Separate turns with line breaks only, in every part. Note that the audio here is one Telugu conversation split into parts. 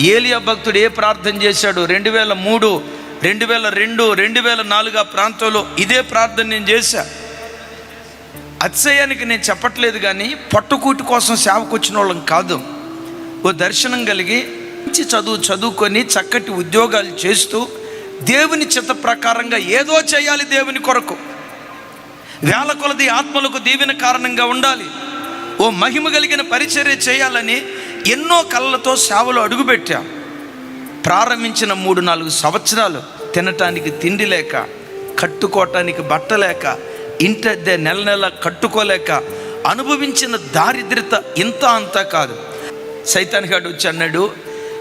ఏలియా భక్తుడు ఏ ప్రార్థన చేశాడు? రెండు వేల మూడు రెండు వేల రెండు రెండు వేల నాలుగు ఆ ప్రాంతంలో ఇదే ప్రార్థన నేను చేశా. అతిశయానికి నేను చెప్పట్లేదు కానీ పట్టుకూటి కోసం సేవకు వచ్చిన వాళ్ళం కాదు. ఓ దర్శనం కలిగి మంచి చదువు చదువుకొని చక్కటి ఉద్యోగాలు చేస్తూ దేవుని చిత్త ప్రకారంగా ఏదో చేయాలి దేవుని కొరకు. వేల కొలది ఆత్మలకు దీవెన కారణంగా ఉండాలి. ఓ మహిమ కలిగిన పరిచర్య చేయాలని ఎన్నో కళ్ళతో సేవలు అడుగుపెట్టాం. ప్రారంభించిన మూడు నాలుగు సంవత్సరాలు తినటానికి తిండి లేక కట్టుకోవటానికి బట్ట లేక ఇంటద్దె నెల నెల కట్టుకోలేక అనుభవించిన దారిద్రత ఇంత అంతా కాదు. సైతాన్ గాడు వచ్చి అన్నాడు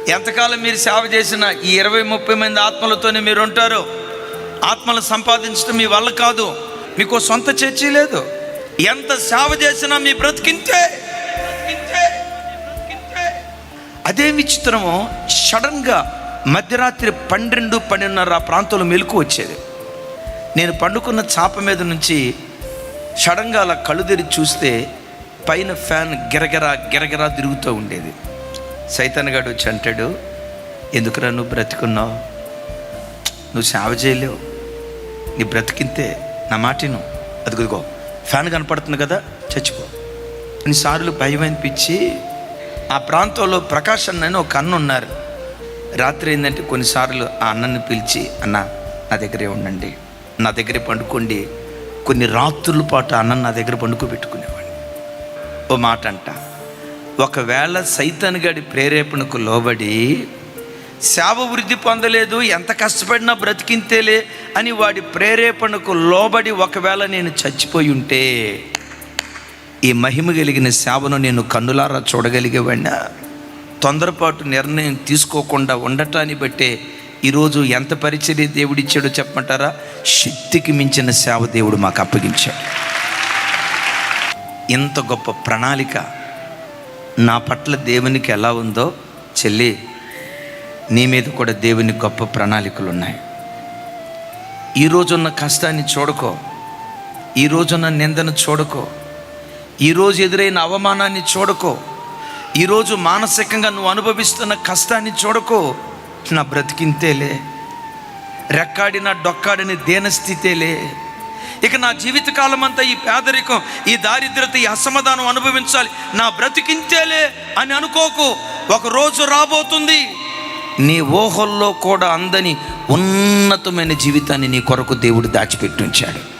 ఎంతకాలం మీరు సేవ చేసిన ఈ ఇరవై ముప్పై మంది ఆత్మలతోనే మీరు ఉంటారు. ఆత్మలు సంపాదించడం మీ వల్ల కాదు. మీకు సొంత చర్చి లేదు. ఎంత సేవ చేసినా మీ బ్రతికింతే, అదే విచిత్రము సడన్గా మధ్యరాత్రి పన్నెండు పన్నెండున్నర ఆ ప్రాంతంలో మెలకు వచ్చేది. నేను పండుకున్న చాప మీద నుంచి సడన్గా అలా కళ్ళు తెరిచి చూస్తే పైన ఫ్యాన్ గిరగిరా గిరగిరా తిరుగుతూ ఉండేది. సైతన్గాడు వచ్చి అంటాడు ఎందుకురా నువ్వు బ్రతుకున్నావు? నువ్వు సేవ చేయలేవు. నీ బ్రతికింతే నా మాటిను అదిగో ఫ్యాన్ కనపడుతుంది కదా చచ్చిపో. కొన్నిసార్లు భయం అనిపించి ఆ ప్రాంతంలో ప్రకాష్ అన్నని ఒక అన్న ఉన్నారు. రాత్రి ఏంటంటే కొన్నిసార్లు ఆ అన్నని పిలిచి అన్న నా దగ్గరే ఉండండి. నా దగ్గరే పండుకోండి. కొన్ని రాత్రుల పాటు అన్న నా దగ్గర పండుకోబెట్టుకునేవాడిని. ఓ మాట అంట. ఒకవేళ సైతాన్ గడి ప్రేరేపణకు లోబడి సేవ వృద్ధి పొందలేదు ఎంత కష్టపడినా బ్రతికింతేలే అని వాడి ప్రేరేపణకు లోబడి ఒకవేళ నేను చచ్చిపోయి ఉంటే ఈ మహిమ కలిగిన సేవను నేను కన్నులారా చూడగలిగేవాడినా. తొందరపాటు నిర్ణయం తీసుకోకుండా ఉండటాన్ని బట్టే ఈరోజు ఎంత పరిచర్య దేవుడిచ్చాడో చెప్పమంటారా? శక్తికి మించిన సేవ దేవుడు మాకు అప్పగించాడు. ఇంత గొప్ప ప్రణాళిక నా పట్ల దేవునికి ఎలా ఉందో చెల్లి నీ మీద కూడా దేవుని గొప్ప ప్రణాళికలు ఉన్నాయి ఈ రోజున్న కష్టాన్ని చూడకో ఈ రోజున్న నిందను చూడకో ఈరోజు ఎదురైన అవమానాన్ని చూడకో. ఈరోజు మానసికంగా నువ్వు అనుభవిస్తున్న కష్టాన్ని చూడకో. నా బ్రతికింతేలే. రెక్కాడిన డొక్కాడిన దేనస్థితేలే. ఇక నా జీవితకాలం అంతా ఈ పేదరికం ఈ దారిద్రత ఈ అసమాధానం అనుభవించాలి. నా బ్రతికింతేలే అని అనుకోకు. ఒక రోజు రాబోతుంది. నీ ఊహల్లో కూడా అందని ఉన్నతమైన జీవితాన్ని నీ కొరకు దేవుడు దాచిపెట్టి ఉంచాడు